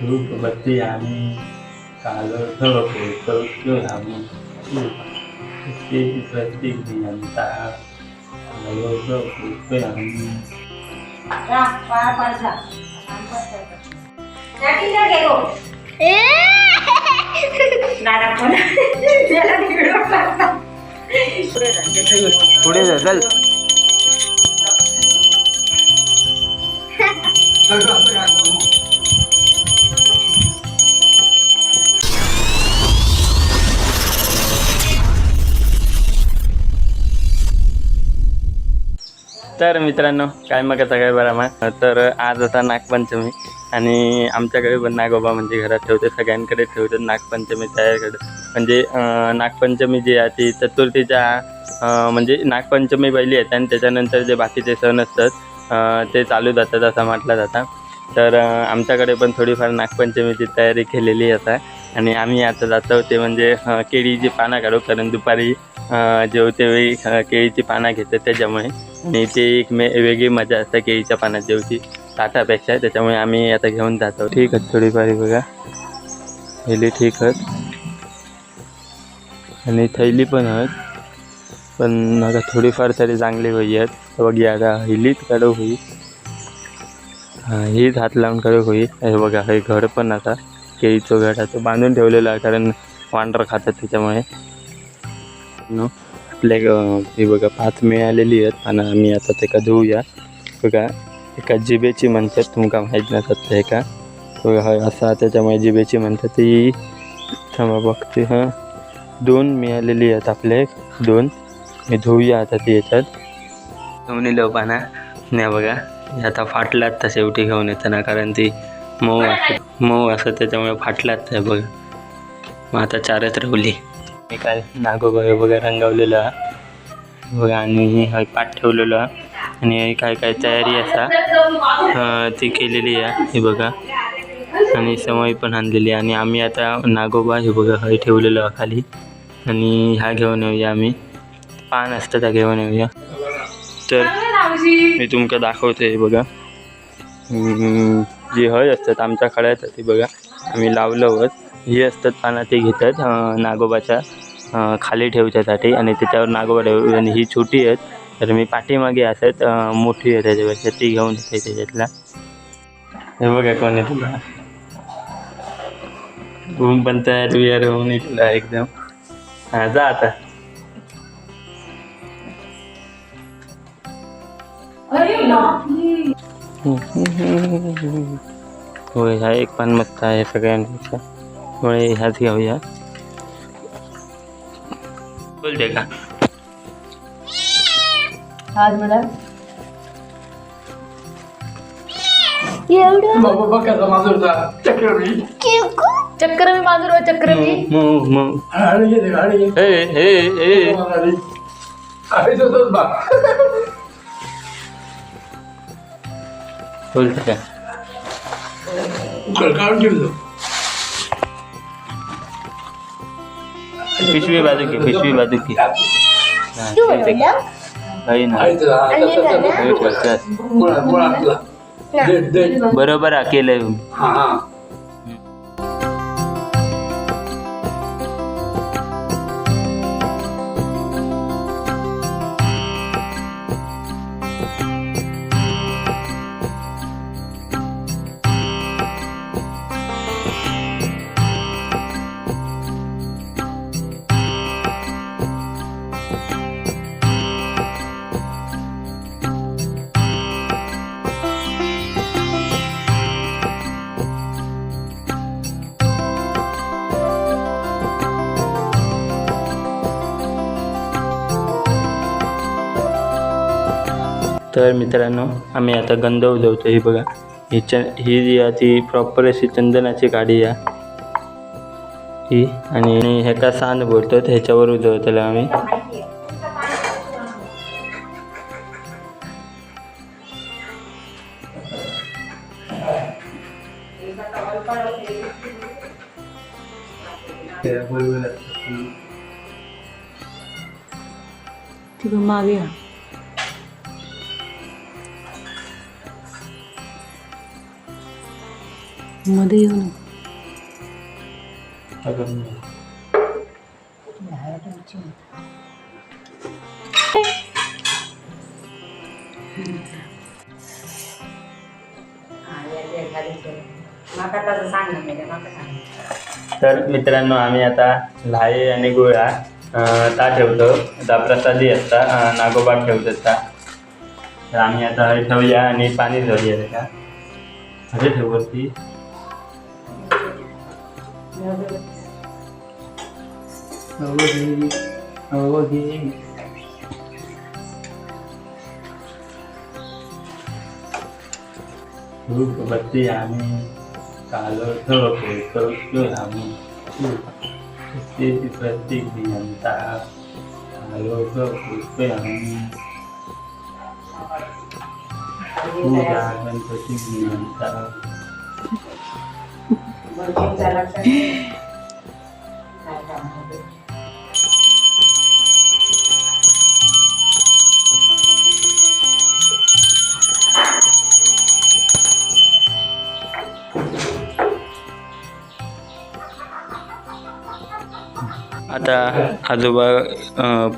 धूपबत्ती आणि कालं ठळक आम्ही ते प्रत्येक दिनांचा कृपया आम्ही जा, जा. तर मित्रांनो काय मग सगळे बरं मग? तर आज आता नागपंचमी आणि आमच्याकडे पण नागोबा म्हणजे घरात ठेवते सगळ्यांकडे ठेवतात नागपंचमी त्याकडे म्हणजे नागपंचमी जी आहे ती चतुर्थीच्या म्हणजे नागपंचमी पहिली येते आणि त्याच्यानंतर जे बाकीचे सण असतात ते चालू जातात असं म्हटलं जातं. तर आमच्याकडे पण थोडीफार नागपंचमीची तयारी केलेली असा आणि आम्ही आता जातो ते म्हणजे केळीची पानं काढू कारण दुपारी अं, जेवते वेळी केळीची पानं घेतात त्याच्यामुळे. आणि ते एक मे वेगळी मजा असते केळीच्या पानात जेवची ताटापेक्षा त्याच्यामुळे आम्ही आता घेऊन जातो ठीक आहे थोडीफारी बघा. हेली ठीक आहेत. आणि थैली पण आहेत. पण आता थोडीफार तरी चांगली होई आहेत. तर आता हिलीत काढू होई. हां हीच हात लावून काढू होई. हे बघा हे घर पण आता. केळीचं घर आता बांधून ठेवलेलं आहे कारण वांडर खातात त्याच्यामुळे. आपले आपल्या ही बघा पाच मिळालेली आहेत आणि आम्ही आता ते का धुवूया बघा एका जिबेची म्हणतात तुमका माहीत नसत ते का? बघा हय असा त्याच्यामुळे जिबेची म्हणतात ती. थांबा बघते हां. दोन मिळालेली आहेत आपले दोन. मी धुवूया आता ती याच्यात. धुवून लो पाना नाही बघा आता फाटलात तर शेवटी घेऊन येताना कारण ती मऊ असत मऊ असत त्याच्यामुळे फाटलात ते बघा. मग आता चारच रवली. मी काय नागोबा हे बघा रंगवलेलं. बघा आणि हे पाठ ठेवलेलं. आणि हे काय काय तयारी असा. ती केलेली आहे हे बघा. आणि समई पण आणलेली आहे. आणि आम्ही आता नागोबा हे बघा हे ठेवलेलं खाली. आणि ह्या घेऊन येऊया आम्ही. पान असतं त्या घेऊन येऊया. तर मी तुमका दाखवते हे बघा. जी हळ असतात आमच्या खळ्यात ती बघा आम्ही लावलं होत. ही असतात पानं ते घेतात नागोबाच्या खाली ठेवच्यासाठी आणि त्याच्यावर नागोबा ठेव आणि ही छोटी आहेत. तर मी पाठीमागे असत मोठी आहे त्याच्यापेक्षा ती घेऊन येते त्याच्यातला. हे बघा कोण आहे तुला. रूम पण तयार विहार होऊन तुला एकदम. हां जा आता. होय हा एक पण मस्त आहे सगळ्यांपेक्षा मुळे ह्याच घेऊया बोलते का आज मला चक्कर मी। बाजूला चक्कर मी मऊ मऊ हे हे। हे का पिशवी बाजू की पिशवी बाजू की। हा, ठेवते का? काही नाही हे ठेवतात. बरोबर हा। केलंय तर मित्रांनो आम्ही आता गंध उजवतो ही बघा ही च ही जी आहे ती प्रॉपर अशी चंदनाची गाडी आहे. ही आणि ह्याका सांद बोलतो ह्याच्यावर उजवतलो आम्ही. मागे मध्ये येऊ नको. तर मित्रांनो आम्ही आता लाहे आणि गोळा ता ठेवतो. आता प्रसादी असता नागोबा नागोबाग ठेवत असता. तर आम्ही आता ठेवूया आणि पाणी ठेवूया त्याच्या เอาลูกนี้เอาลูกนี้รูปบัติยามีกาลโทษปุตโลหามีสติปจิตปติบิยันตากาลโทษปุตโลหามีผู้ยาเป็นปฏิบิยันตา आता आजोबा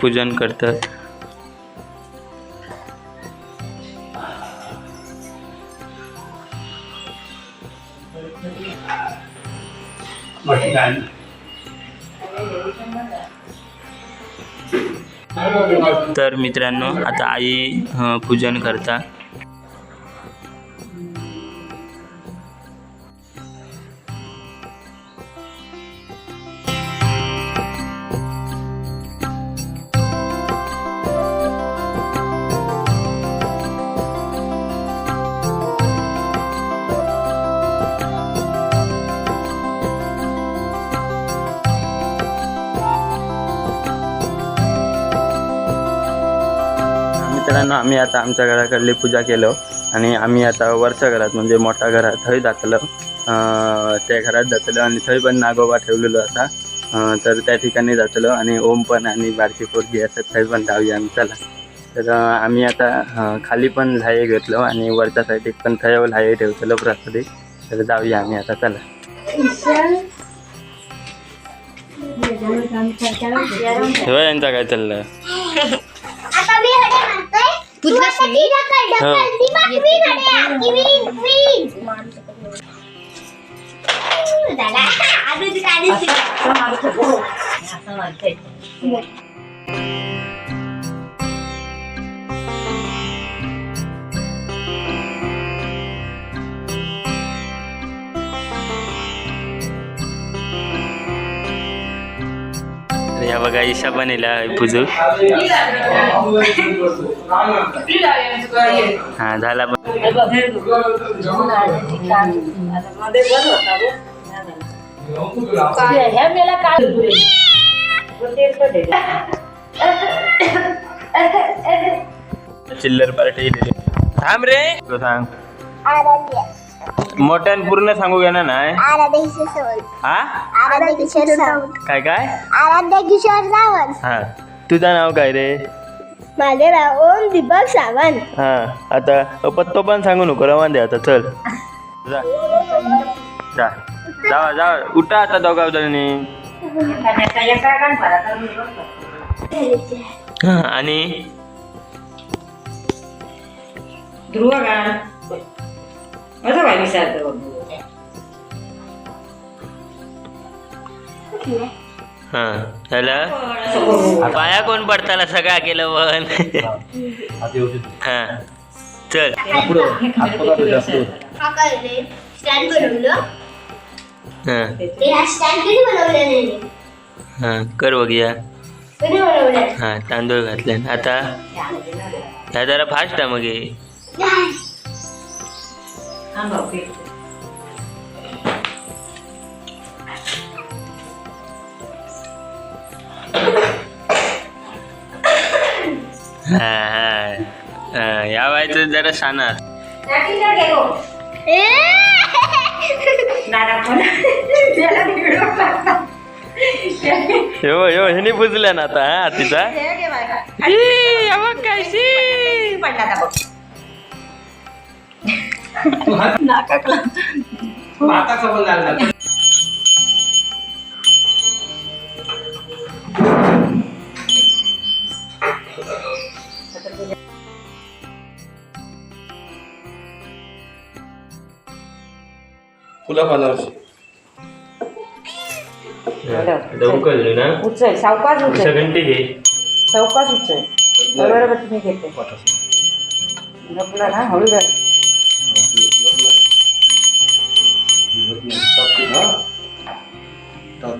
पूजन करतात. मटण तर मित्रांनो आता आई पूजन करता. मित्रांनो आम्ही आता आमच्या घराकडली पूजा केलो आणि आम्ही आता वरच्या घरात म्हणजे मोठ्या घरात थंय जातलो त्या घरात जातलो आणि थंय पण नागोबा ठेवलेलो आता. तर त्या ठिकाणी जातलो आणि ओम पण आणि बारकी पोरगी असतात थंय पण जाऊया आम्ही. चला. तर आम्ही आता खाली पण लाये घेतलो आणि वरच्या साईडीक पण थंय लाये ठेवतलो प्रसादी. तर जाऊया आम्ही आता. चला. यांचा काय चाललं मारतोय तू आता तिच्याकडे हो. या बघा ईशा बनेला आहे पूजू चिल्लर पार्टी थांब रे. मोठ्यान पूर्ण सांगू ना नाही? आराध्य किशोर सावंत हा आराध्य किशोर सावंत काय काय? आराध्य किशोर सावंत हा. तुझं नाव काय रे? माझे नाव ओम दीपक सावंत. हा. आता पत्तो पण सांगू नको रवान दे आता चल. जा. जा. जावा जावा उठा आता दोघा जणी. हा आणि? ध्रुव हा करू. पाया कोण पडताला सगळा केलं पण हा. चल. हा काय स्टँड बनवलं हा ते हा. स्टँड कधी बनवलं नाही हा कर बघूया हा तांदूळ घातले आता? ह्या जरा फास्ट आहे मग हे. थांबा, ओके. हा हा हा, या व्हायचं जरा शाना नाना पण. त्याला तिकडं टाकला. हो हो ह्यानी बुजल्या ना आता हा तिचा. हे घे बाळा. पडला आता बघ. नाकाकला फुलं पानावरची ना? उचल सावकाश उचल. घंटी घे. सावकाश उचल. बरोबर तुम्ही घेते. गपला ना हळू धर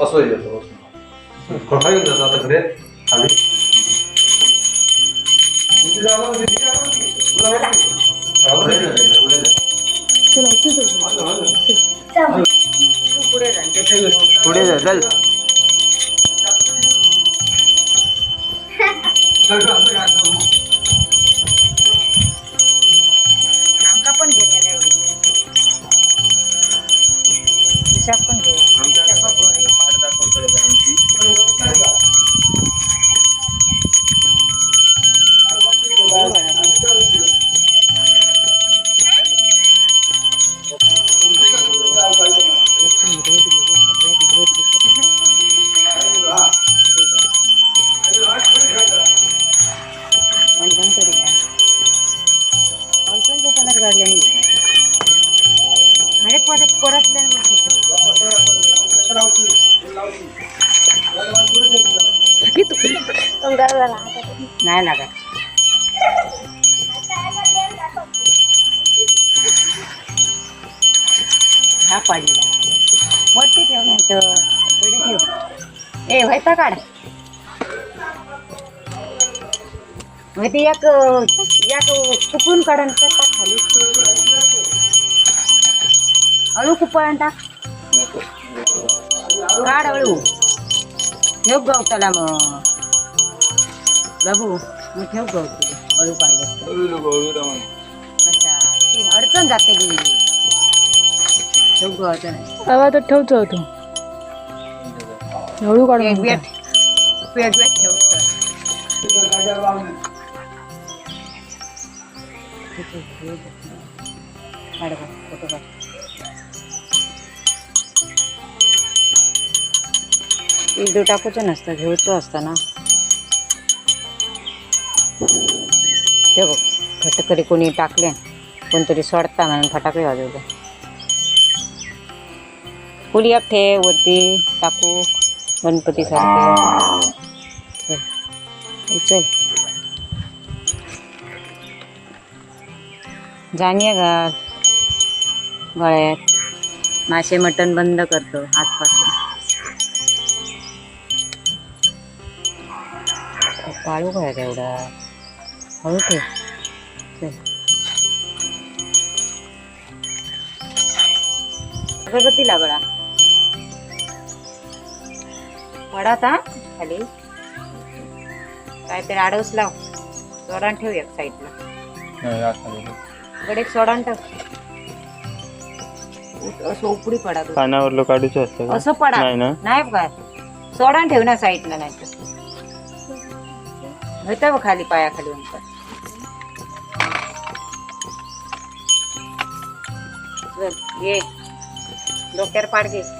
असं येतो कोठा येऊन जातो आता घरी खाली तू पुढे जा त्याचं व्हिडिओ पुढे जा चल आमका नाही लागत. हा पाडला. वरती ठेव नाही तर पुढे ठेव. ए व्हायचा काढ मग ते एक एक कुपून काढून तर टाक खाली. अळू कुपळून टाक काढ अळू योग गवताला मग. बाबू मग ठेव अळू काढले अच्छा ती अडचण जाते की ठेव गवत नाही बाबा तर ठेवतो होतो हळू काढून. वेट वेट वेट ठेवतो काढ बघ, फोटो काढ. इडू टाकूचं नसतं घेऊचं असतं ना ते बघ फटकरी कोणी टाकले कोणतरी सोडता म्हणून फटाके वाजवले. फुली ठे ठेव वरती टाकू गणपती सारखे. चल जाणीय घाल गळ्यात. मासे मटण बंद करतो आजपासून. पाळू काय एवढा. चल. अगरबत्ती लागळा पडात हा खाली. काहीतरी आडवस लाव. सोडान ठेव एक साईडला. कडे सोडान ठेव. असं उपडी पडा. कानावर लो काढूचं असतं? असं पडा. नाही ना? नाही काय सोडान ठेव ना साईडला नाही तर होतं बघ खाली पायाखाली उंच. ये. डोक्यावर पाड घे.